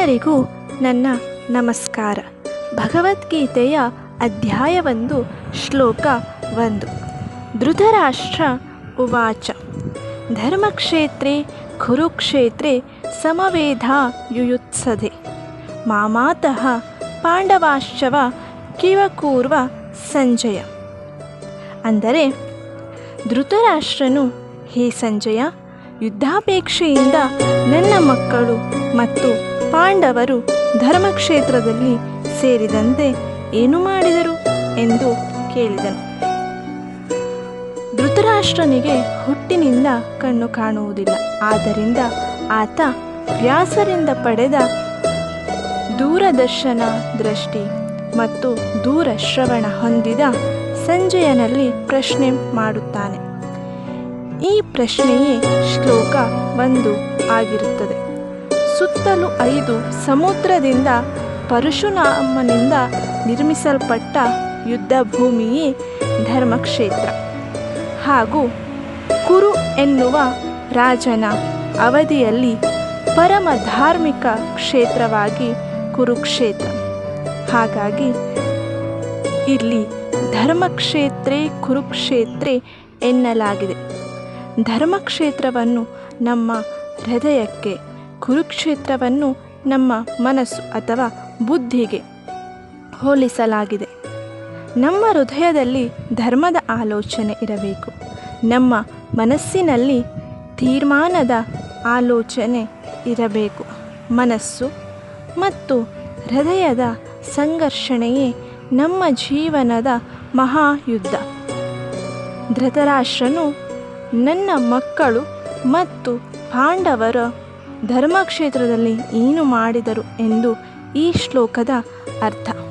ಎಲ್ಲರಿಗೂ ನನ್ನ ನಮಸ್ಕಾರ. ಭಗವದ್ಗೀತೆಯ ಅಧ್ಯಾಯವೊಂದು, ಶ್ಲೋಕ ಒಂದು. ಧೃತರಾಷ್ಟ್ರ ಉವಾಚ. ಧರ್ಮಕ್ಷೇತ್ರೇ ಕುರುಕ್ಷೇತ್ರೇ ಸಮವೇಧ ಯುಯುತ್ಸದೆ. ಮಾಮಾತಃ ಪಾಂಡವಾಶ್ಚವ ಕಿವಕೂರ್ವ ಸಂಜಯ. ಅಂದರೆ, ಧೃತರಾಷ್ಟ್ರನು, ಹೇ ಸಂಜಯ, ಯುದ್ಧಾಪೇಕ್ಷೆಯಿಂದ ನನ್ನ ಮಕ್ಕಳು ಮತ್ತು ಪಾಂಡವರು ಧರ್ಮಕ್ಷೇತ್ರದಲ್ಲಿ ಸೇರಿದಂತೆ ಏನು ಮಾಡಿದರು ಎಂದು ಕೇಳಿದನು. ಧೃತರಾಷ್ಟ್ರನಿಗೆ ಹುಟ್ಟಿನಿಂದ ಕಣ್ಣು ಕಾಣುವುದಿಲ್ಲ. ಆದ್ದರಿಂದ ಆತ ವ್ಯಾಸರಿಂದ ಪಡೆದ ದೂರದರ್ಶನ ದೃಷ್ಟಿ ಮತ್ತು ದೂರ ಶ್ರವಣ ಹೊಂದಿದ ಸಂಜಯನಲ್ಲಿ ಪ್ರಶ್ನೆ ಮಾಡುತ್ತಾನೆ. ಈ ಪ್ರಶ್ನೆಯೇ ಶ್ಲೋಕ ಒಂದು ಆಗಿರುತ್ತದೆ. ಸುತ್ತಲೂ ಐದು ಸಮುದ್ರದಿಂದ ಪರಶುರಾಮನಿಂದ ನಿರ್ಮಿಸಲ್ಪಟ್ಟ ಯುದ್ಧ ಭೂಮಿಯೇ ಧರ್ಮಕ್ಷೇತ್ರ. ಹಾಗೂ ಕುರು ಎನ್ನುವ ರಾಜನ ಅವಧಿಯಲ್ಲಿ ಪರಮ ಧಾರ್ಮಿಕ ಕ್ಷೇತ್ರವಾಗಿ ಕುರುಕ್ಷೇತ್ರ. ಹಾಗಾಗಿ ಇಲ್ಲಿ ಧರ್ಮಕ್ಷೇತ್ರ ಕುರುಕ್ಷೇತ್ರ ಎನ್ನಲಾಗಿದೆ. ಧರ್ಮಕ್ಷೇತ್ರವನ್ನು ನಮ್ಮ ಹೃದಯಕ್ಕೆ ಕುರುಕ್ಷೇತ್ರವನ್ನು ನಮ್ಮ ಮನಸ್ಸು ಅಥವಾ ಬುದ್ಧಿಗೆ ಹೋಲಿಸಲಾಗಿದೆ. ನಮ್ಮ ಹೃದಯದಲ್ಲಿ ಧರ್ಮದ ಆಲೋಚನೆ ಇರಬೇಕು. ನಮ್ಮ ಮನಸ್ಸಿನಲ್ಲಿ ತೀರ್ಮಾನದ ಆಲೋಚನೆ ಇರಬೇಕು. ಮನಸ್ಸು ಮತ್ತು ಹೃದಯದ ಸಂಘರ್ಷಣೆಯೇ ನಮ್ಮ ಜೀವನದ ಮಹಾಯುದ್ಧ. ಧೃತರಾಷ್ಟ್ರನು ನನ್ನ ಮಕ್ಕಳು ಮತ್ತು ಪಾಂಡವರ ಧರ್ಮಕ್ಷೇತ್ರದಲ್ಲಿ ಏನು ಮಾಡಿದರು ಎಂದು ಈ ಶ್ಲೋಕದ ಅರ್ಥ.